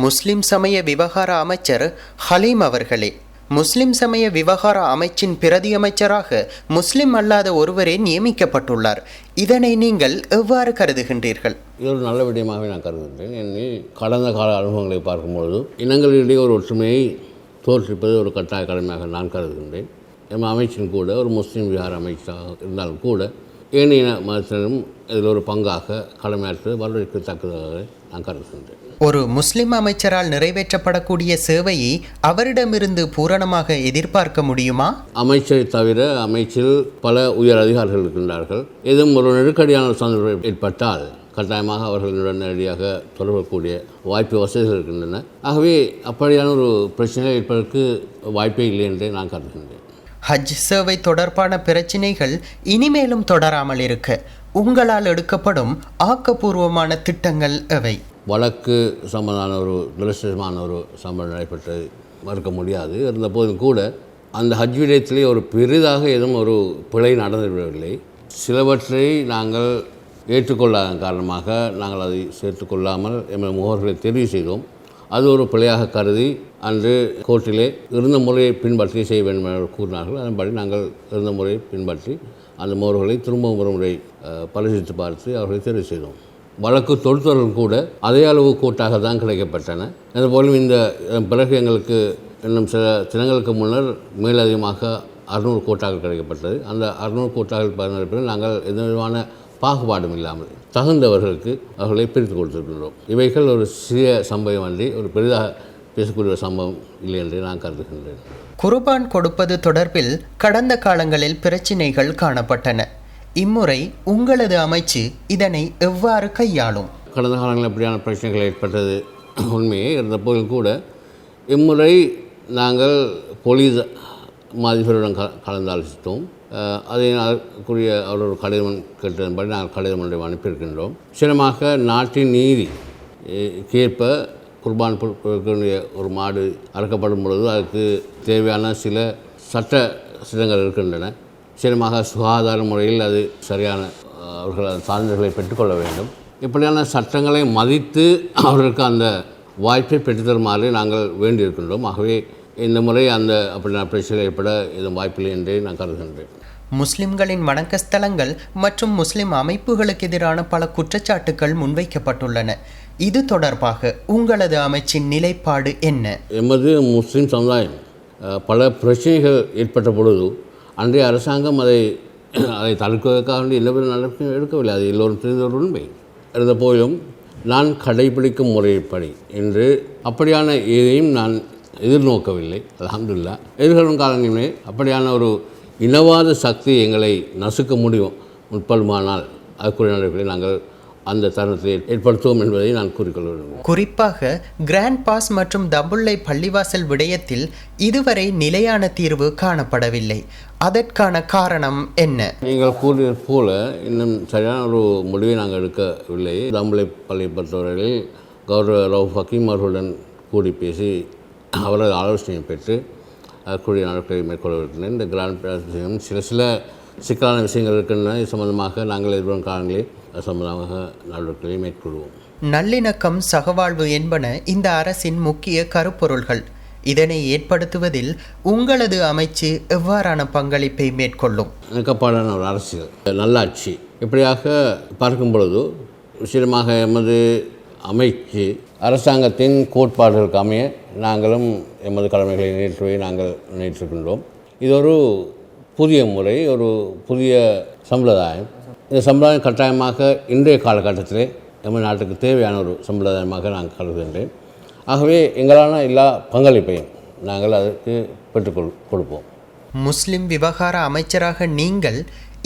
முஸ்லிம் சமய விவகார அமைச்சர் ஹலீம் அவர்களே. முஸ்லிம் சமய விவகார அமைச்சின் பிரதி அமைச்சராக முஸ்லிம் அல்லாத ஒருவரே நியமிக்கப்பட்டுள்ளார். இதனை நீங்கள் எவ்வாறு கருதுகின்றீர்கள்? இது ஒரு நல்ல விடயமாகவே நான் கருதுகின்றேன். ஏனெனில் கடந்த கால அனுபவங்களை பார்க்கும்பொழுது இனங்களிடையே ஒரு ஒற்றுமையை தோற்றுவிப்பது ஒரு கட்டாய கடமையாக நான் கருதுகின்றேன். எம் அமைச்சின் கூட ஒரு முஸ்லீம் விகார அமைச்சராக இருந்தாலும் கூட ஏனைய மதத்தினரும் இதில் ஒரு பங்காக கடமையாற்றுவது வரவேற்கத்தக்கதாக நான் கருதுகின்றேன் ஒரு முஸ்லிம் அமைச்சரால் நிறைவேற்றப்படக்கூடிய சேவையை அவரிடமிருந்து பூரணமாக எதிர்பார்க்க முடியுமா? அமைச்சரை தவிர அமைச்சில் பல உயர் அதிகாரிகள் இருக்கின்றார்கள். எதுவும் ஒரு நெருக்கடியான சந்தர்ப்பம் ஏற்பட்டால் கட்டாயமாக அவர்களுடன் நேரடியாக தொடர்பக்கூடிய வாய்ப்பு வசதிகள் இருக்கின்றன. ஆகவே அப்படியான ஒரு பிரச்சனை ஏற்பதற்கு வாய்ப்பே இல்லை என்றே நான் கருதுகின்றேன். ஹஜ் சேவை தொடர்பான பிரச்சினைகள் இனிமேலும் தொடராமல் இருக்க உங்களால் எடுக்கப்படும் ஆக்கப்பூர்வமான திட்டங்கள் எவை? வழக்கு சம்பந்தமான ஒரு துரஷ்டமான ஒரு சம்பளம் நடைபெற்றது மறுக்க முடியாது. இருந்தபோதும் கூட அந்த ஹஜ் விடயத்திலே ஒரு பெரிதாக எதுவும் ஒரு பிழை நடந்துவிடவில்லை சிலவற்றை நாங்கள் ஏற்றுக்கொள்ளாத காரணமாக நாங்கள் அதை சேர்த்துக்கொள்ளாமல் எமது முகவர்களை தெரிவு செய்தோம். அது ஒரு பிழையாக கருதி அன்று கோர்ட்டிலே இருந்த முறையை பின்பற்றி செய்ய வேண்டும் என்று கூறினார்கள். அதன்படி நாங்கள் இருந்த முறையை பின்பற்றி அந்த மோர்களை திரும்பவும் ஒரு முறை பரிசீலித்து பார்த்து அவர்களை தெரிவு செய்தோம். வழக்கு தொடுத்தவர்கள் கூட அதே அளவு கூட்டாக தான் கிடைக்கப்பட்டன. அதுபோலும் இந்த பிறகு எங்களுக்கு இன்னும் சில தினங்களுக்கு முன்னர் மேலதிகமாக அறுநூறு கோட்டாக்கள் கிடைக்கப்பட்டது. அந்த அறுநூறு கோட்டாக்கள் பதினெட்டு நாங்கள் எந்த விதமான பாகுபாடும் இல்லாமல் தகுந்தவர்களுக்கு அவர்களை பிரித்து கொடுத்திருக்கின்றோம். இவைகள் ஒரு சிறிய சம்பவம் அன்றி ஒரு பெரிதாக பேசக்கூடிய சம்பவம் இல்லை என்று நான் கருதுகின்றேன். குர்பான் கொடுப்பது தொடர்பில் கடந்த காலங்களில் பிரச்சினைகள் காணப்பட்டன. இம்முறை உங்களது அமைச்சு இதனை எவ்வாறு கையாளும்? கடந்த காலங்களில் எப்படியான பிரச்சனைகள் ஏற்பட்டது. உண்மையே இருந்தபோதும் கூட இம்முறை நாங்கள் போலீஸ் க கலந்தாலோசித்தோம். அதை அதற்குரிய அவர் ஒரு கடிதம் கேட்டதன்படி நாங்கள் கடிதம் ஒன்றை அனுப்பியிருக்கின்றோம். சிலமாக நாட்டின் நீதி கேற்ப குர்பான் பொருட்களுடைய ஒரு மாடு அறுக்கப்படும் பொழுது அதுக்கு தேவையான சில சட்ட சிடங்கள் இருக்கின்றன. நிச்சயமாக சுகாதார முறையில் அது சரியான அவர்கள் சான்றிதழ்களை பெற்றுக்கொள்ள வேண்டும். இப்படியான சட்டங்களை மதித்து அவர்களுக்கு அந்த வாய்ப்பை பெற்றுத்தருமாறு நாங்கள் வேண்டியிருக்கின்றோம். ஆகவே இந்த முறை அந்த அப்படியான பிரச்சனை ஏற்பட எதுவும் வாய்ப்பில்லை என்றே நான் கருதுகின்றேன். முஸ்லிம்களின் வணக்க ஸ்தலங்கள் மற்றும் முஸ்லிம் அமைப்புகளுக்கு எதிரான பல குற்றச்சாட்டுகள் முன்வைக்கப்பட்டுள்ளன. இது தொடர்பாக உங்களது அமைச்சின் நிலைப்பாடு என்ன? எமது முஸ்லீம் சமுதாயம் பல பிரச்சனைகள் ஏற்பட்ட பொழுது அன்றைய அரசாங்கம் அதை அதை தடுக்குவதற்காக வேண்டி எந்த நடவடிக்கையும் எடுக்கவில்லை. அது எல்லோரும் தெரிந்த ஒரு உண்மை. இருந்த போதிலும் நான் கடைபிடிக்கும் முறைப்படி என்று அப்படியான எதையும் நான் எதிர்நோக்கவில்லை. அலமதுல்லா எதிர்காலம் காலங்களிலே அப்படியான ஒரு இனவாத சக்தி எங்களை நசுக்க முடியும் முற்படுமானால் அதுக்குரிய நடவடிக்கைகளை நாங்கள் அந்த தருணத்தை ஏற்படுத்துவோம் என்பதை நான் கூறிக்கொள்ள விரும்புகிறேன். குறிப்பாக கிராண்ட் பாஸ் மற்றும் தபுள்ளை பள்ளிவாசல் விடயத்தில் இதுவரை நிலையான தீர்வு காணப்படவில்லை. அதற்கான காரணம் என்ன? நீங்கள் கூறியது போல இன்னும் சரியான ஒரு முடிவை நாங்கள் எடுக்கவில்லை. தம்பளை பள்ளியை பொறுத்தவரையில் கௌரவ ரவுஃப் ஹக்கீம் அவர்களுடன் கூடி பேசி அவரது ஆலோசனையை பெற்று அதற்குரிய நடவடிக்கைகளை மேற்கொள்ள இருக்கின்றேன் இந்த கிராண்ட் சில சில சிக்கலான விஷயங்கள் இருக்கின்றன. இது சம்பந்தமாக நாங்கள் எதிர்வரும் காலங்களில் அது சம்பந்தமாக நடவடிக்கைகளை மேற்கொள்வோம். நல்லிணக்கம் சகவாழ்வு என்பன இந்த அரசின் முக்கிய கருப்பொருள்கள். இதனை ஏற்படுத்துவதில் உங்களது அமைச்சு எவ்வாறான பங்களிப்பை மேற்கொள்ளும்? இணக்கப்பாடான ஒரு அரசியல். நல்லாட்சி. இப்படியாக பார்க்கும் பொழுது விசேடமாக எமது அமைச்சு அரசாங்கத்தின் கோட்பாடுகளுக்கு அமைய நாங்களும் எமது கடமைகளை நிறைவேற்றுவதை நாங்கள் நினைத்திருக்கின்றோம் இது ஒரு புதிய முறை ஒரு புதிய சம்பிரதாயம். இந்த சம்பிரதாயம் கட்டாயமாக இன்றைய காலகட்டத்திலே எமது நாட்டுக்கு தேவையான ஒரு சம்பிரதாயமாக நான் கருதுகின்றேன். ஆகவே எங்களான எல்லா பங்களிப்பையும் நாங்கள் அதற்கு பெற்றுக்கொள் கொடுப்போம். முஸ்லிம் விவகார அமைச்சராக நீங்கள்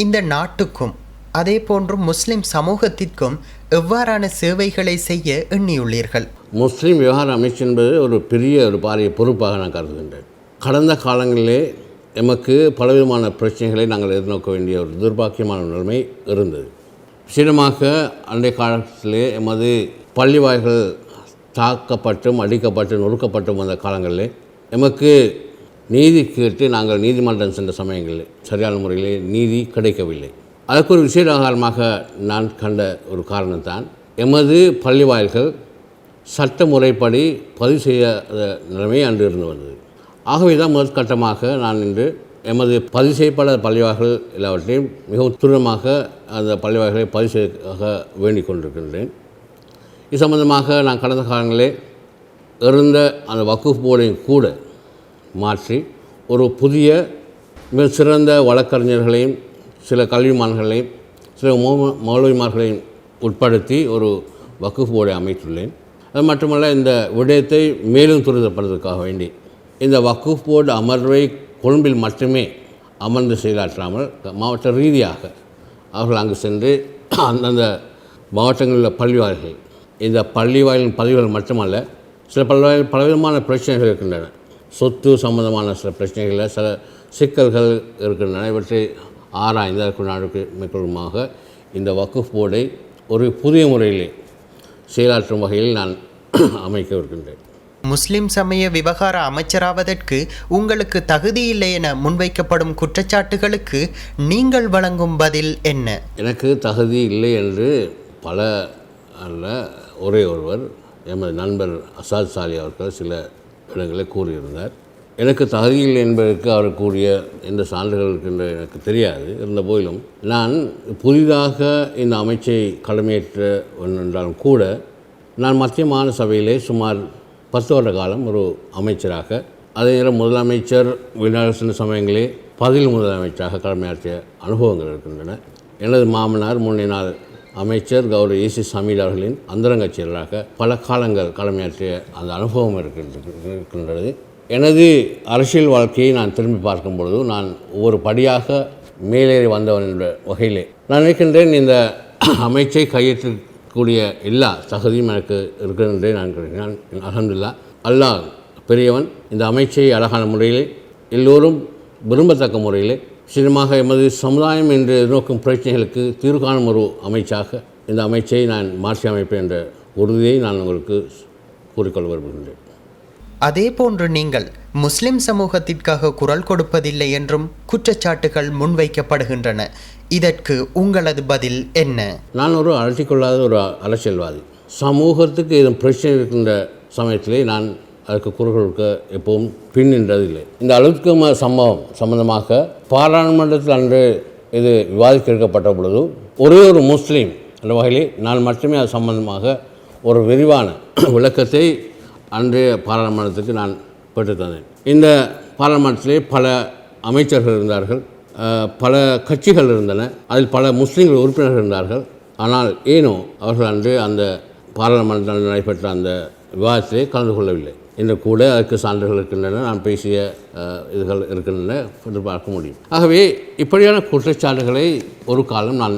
இந்த நாட்டுக்கும் அதே போன்று முஸ்லிம் சமூகத்திற்கும் எவ்வாறான சேவைகளை செய்ய எண்ணியுள்ளீர்கள்? முஸ்லீம் விவகார அமைச்சு என்பது ஒரு பெரிய ஒரு பாரிய பொறுப்பாக நான் கருதுகின்றேன். கடந்த காலங்களிலே எமக்கு பலவிதமான பிரச்சனைகளை நாங்கள் எதிர்நோக்க வேண்டிய ஒரு துர்பாக்கியமான நிலைமை இருந்தது. விசேடமாக அன்றைய காலத்திலே எமது பள்ளி வாய்கள் தாக்கப்பட்டும் அடிக்கப்பட்டும் நொறுக்கப்பட்டும் வந்த காலங்களிலே எமக்கு நீதி கேட்டு நாங்கள் நீதிமன்றம் சென்ற சமயங்களில் சரியான முறையிலே நீதி கிடைக்கவில்லை. அதற்கு ஒரு விசேட காரணமாக நான் கண்ட ஒரு காரணம்தான். எமது பள்ளிவாயில்கள் சட்ட முறைப்படி பதிவு செய்யாத நிலைமை அன்று இருந்து வந்தது. ஆகவே தான் முதற்கட்டமாக நான் இன்று எமது பதிவு செய்யப்படாத பள்ளிவாய்கள் எல்லாவற்றையும் மிகவும் துரிதமாக அந்த பள்ளிவாய்களை பதிவு செய்ய வேண்டிக் கொண்டிருக்கின்றேன். இது சம்பந்தமாக நான் கடந்த காலங்களே இருந்த அந்த வக்குஃப் போர்டையும் கூட மாற்றி ஒரு புதிய மிக சிறந்த வழக்கறிஞர்களையும் சில கல்விமான்களையும் சில மௌ- மௌலவிமார்களையும் உட்படுத்தி ஒரு வக்குஃப் போர்டை அமைத்துள்ளேன். அது மட்டுமல்ல இந்த விடயத்தை மேலும் துரிதப்படுவதற்காக வேண்டி இந்த வக்குஃப் போர்டு அமர்வை கொழும்பில் மட்டுமே அமர்ந்து செயலாற்றாமல் மாவட்ட ரீதியாக அவர்கள் அங்கு சென்று அந்தந்த மாவட்டங்களில் உள்ள பள்ளிவாய்கள் இந்த பள்ளிவாயலின் பதிவுகள் மட்டுமல்ல சில பல்வேறு பலவிதமான பிரச்சனைகள் இருக்கின்றன. சொத்து சம்பந்தமான சில பிரச்சனைகளில் சில சிக்கல்கள் இருக்கின்றன. இவற்றை ஆராய்ந்து அதற்கு மேற்கொள்ளுமாக இந்த வக்குஃப் போர்டை ஒரு புதிய முறையிலே செயலாற்றும் வகையில் நான் அமைக்க இருக்கின்றேன் முஸ்லிம் சமய விவகார அமைச்சராவதற்கு உங்களுக்கு தகுதியில்லை என முன்வைக்கப்படும் குற்றச்சாட்டுகளுக்கு நீங்கள் வழங்கும் பதில் என்ன? எனக்கு தகுதி இல்லை என்று பல அல்ல ஒரே ஒருவர் எமது நண்பர் அசாத் சாலி அவர்கள் சில இடங்களில் கூறியிருந்தார். எனக்கு தகுதியில்லை என்பதற்கு அவர் கூறிய எந்த சான்றுகள் இருக்கின்ற எனக்கு தெரியாது இருந்த போதிலும். நான் புதிதாக இந்த அமைச்சை கடமையேற்ற என்றாலும் கூட நான் மத்திய மாநில சபையிலே சுமார் பத்து வருட காலம் ஒரு அமைச்சராக அதே நேரம் முதலமைச்சர் வெளிநாடு சமயங்களே பதில் முதலமைச்சராக கடமையாற்றிய அனுபவங்கள் இருக்கின்றன. எனது மாமனார் முன்னே நாள் அமைச்சர் கௌரவ ஏசி சமீர் அவர்களின் அந்தரங்க செயலராக பல காலங்கள் கடமையாற்றிய அந்த அனுபவம் இருக்கின்ற- இருக்கின்றது. எனது அரசியல் வாழ்க்கையை நான் திரும்பி பார்க்கும் பொழுது நான் ஒவ்வொரு படியாக மேலேறி வந்தவன் என்ற வகையிலே. நான் நினைக்கின்றேன் இந்த அமைச்சை கையேற்றக்கூடிய எல்லா தகுதியும் எனக்கு இருக்கின்றே நான் கேட்கிறேன் அகமதுல்லா அல்லாஹ் பெரியவன் இந்த அமைச்சை அழகான முறையிலே எல்லோரும் விரும்பத்தக்க முறையிலே சின்னமாக எமது சமுதாயம் என்று நோக்கும் பிரச்சனைகளுக்கு தீர்வு காணும் ஒரு அமைச்சாக இந்த அமைச்சை நான் மாற்றி அமைப்பேன் என்ற உறுதியை நான் உங்களுக்கு கூறிக்கொள்ள விரும்புகின்றேன். அதே போன்று நீங்கள் முஸ்லிம் சமூகத்திற்காக குரல் கொடுப்பதில்லை என்றும் குற்றச்சாட்டுகள் முன்வைக்கப்படுகின்றன. இதற்கு உங்களது பதில் என்ன? நான் ஒரு அலட்டிக்கொள்ளாத ஒரு அரசியல்வாதி. சமூகத்துக்கு எதுவும் பிரச்சனை இருக்கின்ற சமயத்திலே நான் அதுக்கு குரல் கொடுக்க எப்பவும் பின் நின்றதில்லை. இந்த அழுத்கம சம்பவம் சம்பந்தமாக பாராளுமன்றத்தில் அன்று இது விவாதிக்க எடுக்கப்பட்ட பொழுது ஒரே ஒரு முஸ்லீம் என்ற வகையிலே நான் மட்டுமே அது சம்பந்தமாக ஒரு விரிவான விளக்கத்தை அன்றைய பாராளுமன்றத்துக்கு நான் பெற்றுத்தந்தேன் இந்த பாராளுமன்றத்திலே பல அமைச்சர்கள் இருந்தார்கள் பல கட்சிகள் இருந்தன அதில் பல முஸ்லீம்கள் உறுப்பினர்கள் இருந்தார்கள். ஆனால் ஏனோ அவர்கள் அன்று அந்த பாராளுமன்றத்தில் நடைபெற்ற அந்த விவாதத்திலே கலந்து கொள்ளவில்லை. இன்று கூட அதற்கு சான்றுகள் இருக்கின்றன நான் பேசிய இதுகள் இருக்கின்றன என்று பார்க்க முடியும். ஆகவே இப்படியான குற்றச்சாட்டுகளை ஒரு காலம் நான்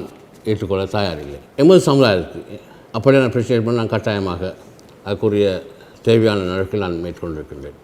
ஏற்றுக்கொள்ள தயாரில்லை. எமது சமுதாயத்துக்கு அப்படியான பிரச்சனை நான் கட்டாயமாக அதுக்குரிய தேவையான நடவடிக்கை நான் மேற்கொண்டிருக்கின்றேன்.